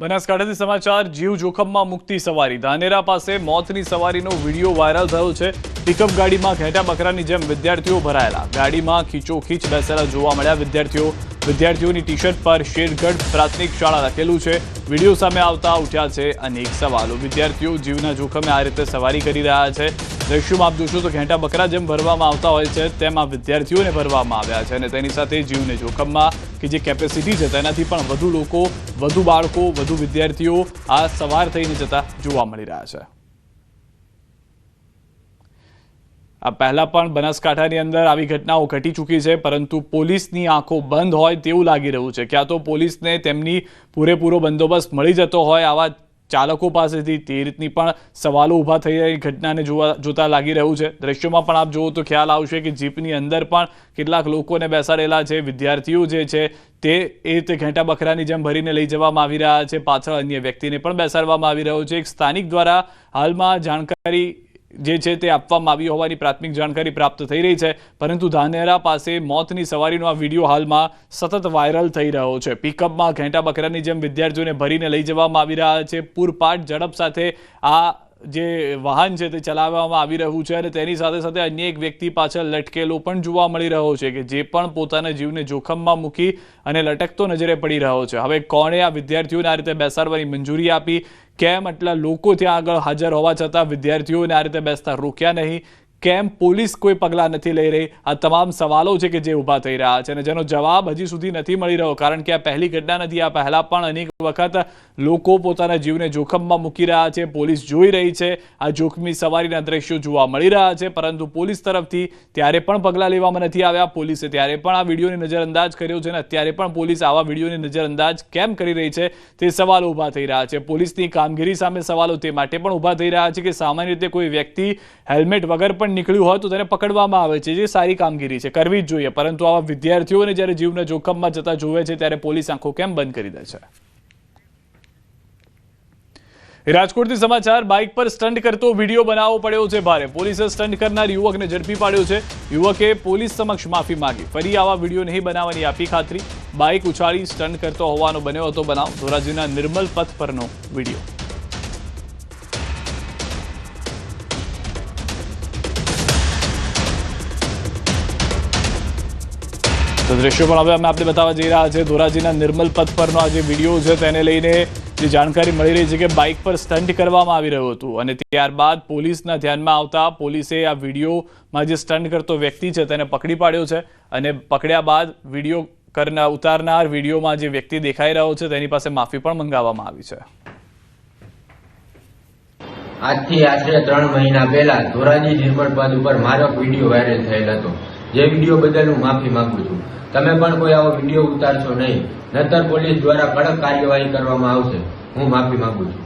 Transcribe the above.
બનાસકાંઠાથી સમાચાર, જીવ જોખમમાં મુક્તિ સવારી. ધાનેરા પાસે મોતની સવારીનો વીડિયો વાયરલ થયો છે. પિકઅપ ગાડીમાં ઘેટા બકરાની જેમ વિદ્યાર્થીઓ ભરાયેલા. ગાડીમાં ખીચોખીચ બેસેલા જોવા મળ્યા વિદ્યાર્થીઓ. વિદ્યાર્થીઓની ટી શર્ટ પર શેરગઢ પ્રાથમિક શાળા લખેલું છે. વીડિયો સામે આવતા ઉઠ્યા છે અનેક સવાલો. વિદ્યાર્થીઓ જીવના જોખમે આ રીતે સવારી કરી રહ્યા છે. દ્રશ્યોમાં આપ જોશો તો ઘેટા બકરા જેમ ભરવામાં આવતા હોય છે, તેમાં વિદ્યાર્થીઓને ભરવામાં આવ્યા છે અને તેની સાથે જીવને જોખમમાં કે જે કેપેસિટી છે તેનાથી પણ વધુ લોકો, વધુ બાળકો, વધુ વિદ્યાર્થીઓ આ સવાર થઈને જતા જોવા મળી રહ્યા છે. આ પહેલાં પણ બનાસકાંઠાની અંદર આવી ઘટનાઓ ઘટી ચૂકી છે, પરંતુ પોલીસની આંખો બંધ હોય તેવું લાગી રહ્યું છે. ક્યાં તો પોલીસને તેમની પૂરેપૂરો બંદોબસ્ત મળી જતો હોય આવા ચાલકો પાસેથી તે રીતની પણ સવાલો ઊભા થઈ રહી ઘટનાને જોવા જોતા લાગી રહ્યું છે. દ્રશ્યોમાં પણ આપ જુઓ તો ખ્યાલ આવશે કે જીપની અંદર પણ કેટલાક લોકોને બેસાડેલા છે, વિદ્યાર્થીઓ જે છે તે એ રીતે ઘેંટા બકરાની જેમ ભરીને લઈ જવામાં આવી રહ્યા છે. પાછળ અન્ય વ્યક્તિને પણ બેસાડવામાં આવી રહ્યો છે. એક સ્થાનિક દ્વારા હાલમાં જાણકારી જે છે તે આપવામાં આવી હોવાની પ્રાથમિક જાણકારી પ્રાપ્ત થઈ રહી છે. પરંતુ ધાનેરા પાસે મોતની સવારીનો આ વીડિયો હાલમાં સતત વાયરલ થઈ રહ્યો છે. પિકઅપમાં ઘેંટા બકરાની જેમ વિદ્યાર્થીઓને ભરીને લઈ જવામાં આવી રહ્યા છે. પૂરપાટ ઝડપ સાથે આ જે વાહન છે તે ચલાવવામાં આવી રહ્યું છે અને તેની સાથે સાથે અન્ય એક વ્યક્તિ પાછળ લટકેલો પણ જોવા મળી રહ્યો છે કે જે પણ પોતાના જીવને જોખમમાં મૂકી અને લટકતો નજરે પડી રહ્યો છે. હવે કોણે આ વિદ્યાર્થીઓને આ રીતે બેસાડવાની મંજૂરી આપી? કેમ આટલા લોકો ત્યાં આગળ હાજર હોવા છતાં વિદ્યાર્થીઓને આ રીતે બેસતા રોક્યા નહીં? કેમ પોલીસ કોઈ પગલાં નથી લઈ રહી. આ તમામ સવાલો છે કે જે ઊભા થઈ રહ્યા છે અને જેનો જવાબ હજી સુધી નથી મળી રહ્યો, કારણ કે આ પહેલી ઘટના નથી. આ પહેલાં પણ અનેક વખત લોકો પોતાના જીવને જોખમમાં મૂકી રહ્યા છે. પોલીસ જોઈ રહી છે. આ જોખમી સવારીના દ્રશ્યો જોવા મળી રહ્યા છે, પરંતુ પોલીસ તરફથી ત્યારે પણ પગલાં લેવામાં નથી આવ્યા. પોલીસે ત્યારે પણ આ વિડીયોને નજરઅંદાજ કર્યો છે અને અત્યારે પણ પોલીસ આવા વિડીયોને નજરઅંદાજ કેમ કરી રહી છે તે સવાલો ઊભા થઈ રહ્યા છે. પોલીસની કામગીરી સામે સવાલો તે માટે પણ ઊભા થઈ રહ્યા છે કે સામાન્ય રીતે કોઈ વ્યક્તિ હેલ્મેટ વગર પણ નીકળ્યું હોય તો તેને પકડવામાં આવે છે, જે સારી કામગીરી છે, કરવી જ જોઈએ. પરંતુ આવા વિદ્યાર્થીઓને જ્યારે જીવના જોખમમાં જતા જોવે છે, ત્યારે પોલીસ આંખો કેમ બંધ કરી દે છે? રાજકોટથી સમાચાર, બાઇક પર સ્ટન્ટ કરતો વીડિયો બનાવવો પડ્યો છે ભારે. પોલીસે સ્ટન્ટ કરનાર યુવકને ઝડપી પાડ્યો છે. યુવકે પોલીસ સમક્ષ માફી માંગી. ફરી આવા વીડિયો નહીં બનાવવાની આપી ખાતરી. બાઇક ઉછાળી સ્ટન્ટ કરતો હોવાનો બન્યો હતો બનાવ. ધોરાજીના નિર્મલ પથ પરનો વીડિયો. તો દ્રશ્યોમાં હવે અમે આપણે બતાવવા જઈ રહ્યા છે. ધોરાજીના નિર્મલ પથ પરનો આ જે વીડિયો છે તેને લઈને જે જાણકારી મળી રહી છે કે બાઇક પર સ્ટન્ટ કરવામાં આવી રહ્યું હતું અને ત્યારબાદ પોલીસના ધ્યાનમાં આવતા પોલીસે આ વિડીયોમાં જે સ્ટન્ટ કરતો વ્યક્તિ છે તેને પકડી પાડ્યો છે અને પકડ્યા બાદ વીડિયો કરનાર ઉતારનાર વિડીયોમાં જે વ્યક્તિ દેખાઈ રહ્યો છે તેની પાસે માફી પણ મંગાવવામાં આવી છે. આજથી આશરે ત્રણ મહિના પહેલા ધોરાજી નિર્મળ પદ ઉપર મારો વીડિયો વાયરલ થયેલ હતો. જે વીડિયો બદલ હું માફી માંગુ છું. તમે પણ કોઈ આવો વીડિયો ઉતારશો નહીં. નતર પોલીસ દ્વારા કડક કાર્યવાહી કરવામાં આવશે. હું માફી માંગુ છું.